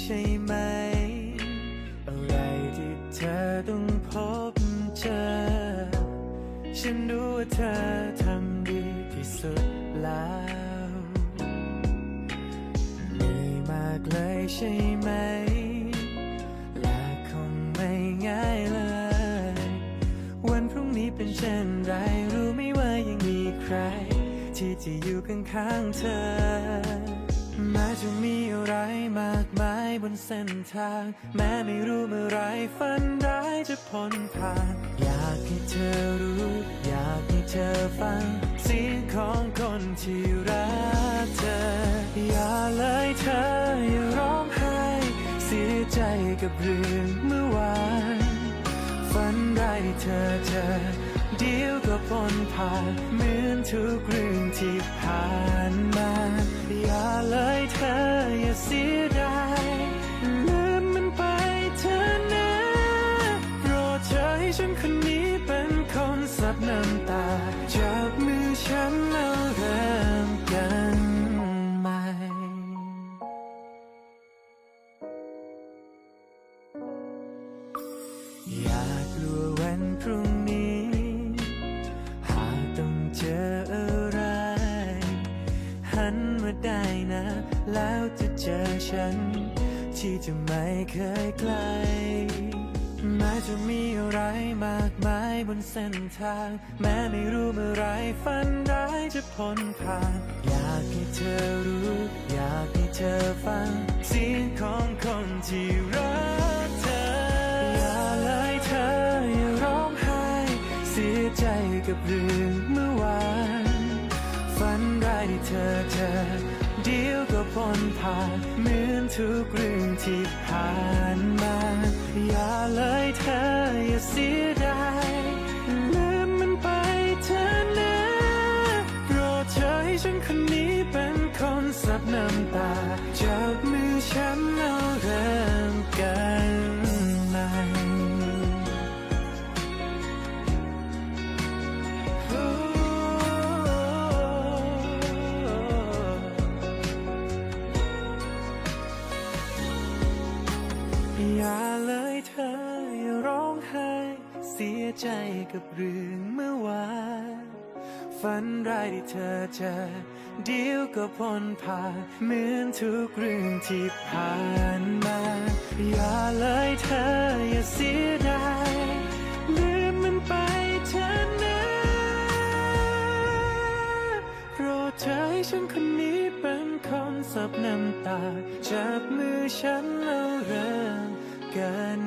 ใช่ไหม อะไรที่เธอต้องพบเจอ ฉันรู้ว่าเธอทำดีที่สุดแล้วเหนื่อยมากเลยใช่ไหม และคงไม่ง่ายเลย วันพรุ่งนี้เป็นเช่นไรรู้ไหม่ว่ายังมีใคร ที่จะอยู่ข้างๆเธอ แม้จะมีอะไรมากมายบนเส้นทาง แม้ไม่รู้เมื่อไรฝันร้ายจะพ้นผ่าน อยากให้เธอรู้ อยากให้เธอฟัง เสียงของคนที่รักเธอ อย่าเลยเธออย่าร้องไห้เสียใจกับเรื่องเมื่อวานฝันร้เธอเจอเดียวก็พ้นผ่านเหมือนทุกเรื่องที่ผ่านมา อย่ากลัววันพรุ่งนี้ หากต้องเจออะไร หันมาได้นะ แล้วจะเจอฉัน ที่จะไม่เคยไกลแม้จะมีอะไรมากมายบนเส้นทาง แม้ไม่รู้เมื่อไรฝันร้ายจะพ้นผ่าน อยากให้เธอรู้ อยากให้เธอฟังเสียงของคนที่รัก กับเรื่องเมื่อวาน ฝันร้ายที่เธอเจอเดียวก็พ้นผ่านเหมือนทุกเรื่องที่ผ่านมา อย่าเลยเธออย่าเสียดายลืมมันไปเธอนะโปรดเธอให้ฉันคนนี้เป็นคนซับน้ำตาจับมือฉันแล้ อย่าเลยเธออย่าร้องไห้ เสียใจกับเรื่องเมื่อวานฝันร้ายที่เธอเจอเดียวก็พ้นผ่านเหมือนทุกเรื่องที่ผ่านมา อย่าเลยเธออย่าเสียดายลืมมันไปเธอนะโปรดเธอให้ฉันคนนี้ ซับน้ำตาจับมือฉันแล้วเริ่มกัน